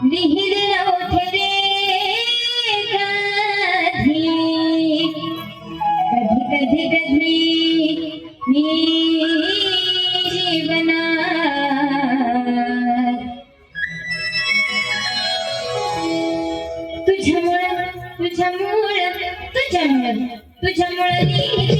মিহির ওঠে রে কাঁধি কধি কধি কধি জীবনা तुझमुळं तुझमुळं तुझमुळं तुझमुळं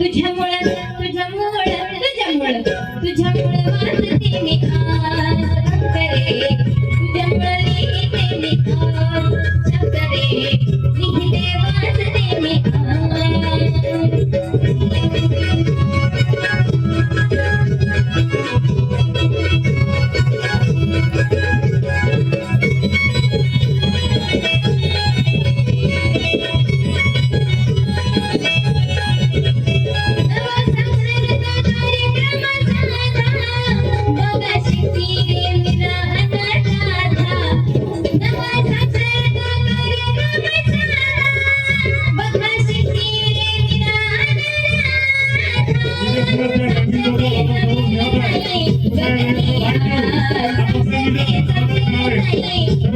तुझ्यामुळे तुझ्यामुळे तुझ्यामुळे वाचते मी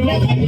¡Gracias!